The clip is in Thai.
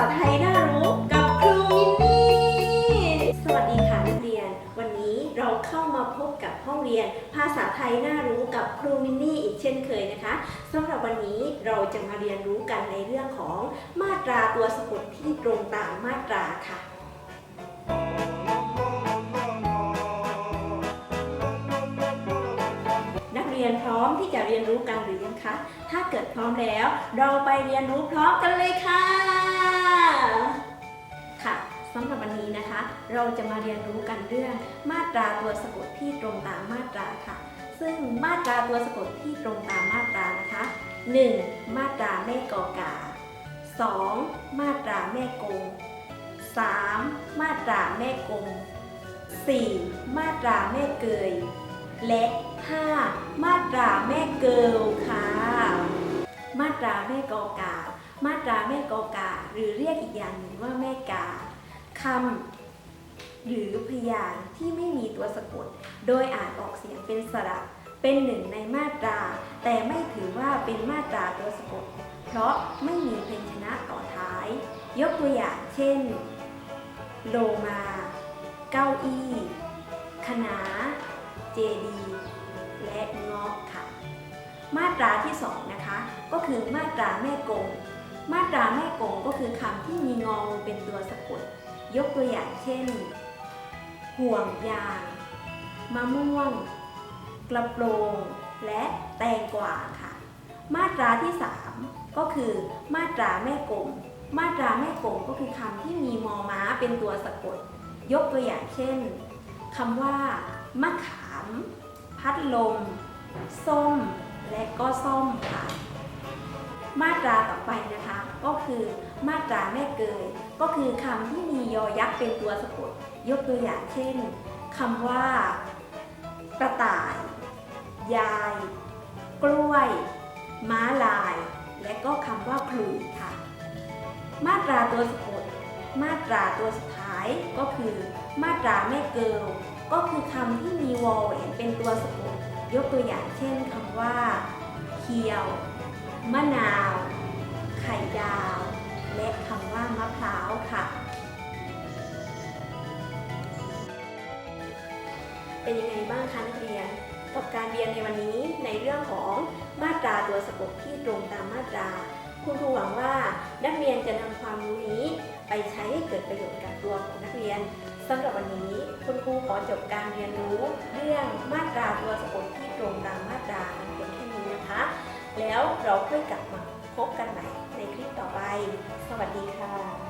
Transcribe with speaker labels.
Speaker 1: าไทยน่ารู้กับครูมินนี่ สวัสดีค่ะนักเรียน วันนี้เราเข้ามาพบกับห้องเรียน ภาษาไทยน่ารู้กับครูมินนี่อีกเช่นเคยนะคะสำหรับวันนี้เราจะมาเรียนรู้กันในเรื่องของมาตราตัวสะกดที่ตรงตามมาตราค่ะ ยนพร้อมที่จะเรียนรู้กันหรือยังคะ ถ้าเกิดพร้อมแล้ว เราไปเรียนรู้พร้อมกันเลยค่ะ ค่ะสำหรับวันนี้นะคะ เราจะมาเรียนรู้กันเรื่อง มาตราตัวสะกดที่ตรงตามมาตราค่ะ ซึ่งมาตราตัวสะกดที่ตรงตามมาตรานะคะ 1. มาตราแม่กอกา 2. มาตราแม่กง 3. มาตราแม่กง 4. มาตราแม่เกย และ 5. มาตราแม่เกิลค่ะ มาตราแม่กอกา มาตราแม่กอกา หรือเรียกอีกอย่างหนึ่งว่าแม่กาคำหรือพยางที่ไม่มีตัวสะกด โดยอ่านออกเสียงเป็นสระเป็นหนึ่งในมาตรา แต่ไม่ถือว่าเป็นมาตราตัวสะกด เพราะไม่มีเพยัญชนะต่อท้าย ยกตัวอย่างเช่น โลมา เก้าอี้คณะ เจดีและเงาะค่ะ มาตราที่สองนะคะก็คือมาตราแม่กง มาตราแม่กงก็คือคำที่มีงองูเป็นตัวสะกด ยกตัวอย่างเช่น ห่วงยางมะม่วง กระโปรงและแตงกวาค่ะ มาตราที่ 3 ก็คือมาตราแม่กงมาตราแม่กงก็คือคำที่มีมอม้าเป็นตัวสะกด ยกตัวอย่างเช่นคำว่ามะขาม พัดลม ส้ม และก็ส้มค่ะ มาตราต่อไปนะคะ ก็คือมาตราแม่เกย ก็คือคำที่มียอยักษ์เป็นตัวสะกด ยกตัวอย่างเช่นคำว่ากระต่าย ยาย กล้วย ม้าลาย และก็คำว่าพลูค่ะ มาตราตัวสะกด มาตราตัวสุดท้ายก็คือ มาตราแม่เกิล ก็คือคำที่มีวอลแหวนเป็นตัวสะกดยกตัวอย่างเช่นคำว่าเคียว มะนาว ไข่ดาว และคำว่ามะพร้าวค่ะ เป็นยังไงบ้างคะนักเรียน กับการเรียนในวันนี้ในเรื่องของมาตราตัวสะกดที่ตรงตามมาตรา คุณครูหวังว่านักเรียนจะนำความรู้นี้ ไปใช้ให้เกิดประโยชน์กับตัวของนักเรียนสำหรับวัน ขอจบการเรียนรู้เรื่องมาตราตัวสะกดที่ตรงตามมาตรามันเป็นแค่นี้นะคะ แล้วเราค่อยกลับมาพบกันใหม่ในคลิปต่อไป สวัสดีค่ะ